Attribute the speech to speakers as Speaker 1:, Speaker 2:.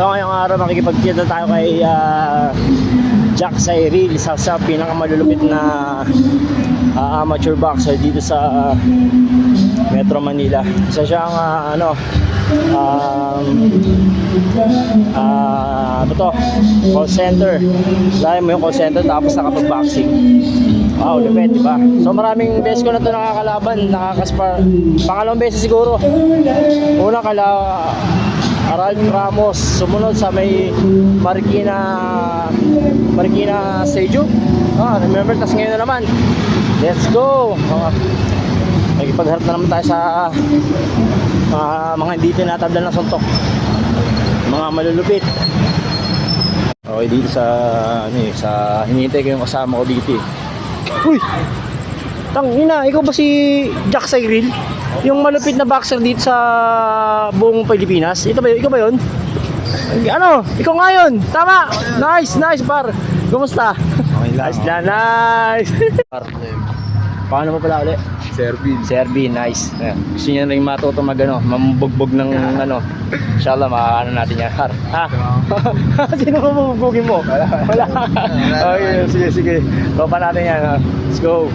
Speaker 1: So ngayong araw makikipagkita tayo kay ah, Jack Cyril, isa sa pinakamalulupit na ah, amateur boxer dito sa ah, Metro Manila. Isa siyang ah, ano um, ah ano to? Call center. Lahat mo yung call center tapos nakapag-boxing. Wow, lupit, di ba? So maraming beses ko na to nakakalaban, nakakaspar. Pangalawang beses siguro. Una kala Arald Ramos, sumunod sa may Marikina Marikina Seju. Ah, remember, tas ngayon na naman. Let's go! Uh, Nagipagharap na naman tayo sa mga mga hindi tinatablan ng suntok. Mga malulupit. Okay, dito sa ano eh, sa hinihintay ko yung kasama ko dito. eh. Uy! Tangina, ikaw ba si Jack Cyril? Yung malupit na boxer dito sa buong Pilipinas? Ito ba yun? Ikaw ba yun? Ano? Ikaw nga yun! Tama! Nice, nice par! Kumusta?
Speaker 2: Okay lang.
Speaker 1: Nice na, nice! par, paano mo pala ulit?
Speaker 2: Servin.
Speaker 1: Si RB, nice. Ayan. Gusto niya rin matuto mag ano, mamubugbog ng ano. Inshallah, makaano natin yan. Har. Ha? Sino mabubugbogin mo?
Speaker 2: Wala.
Speaker 1: Wala. okay, sige, sige. Topa natin yan. ha. Let's go.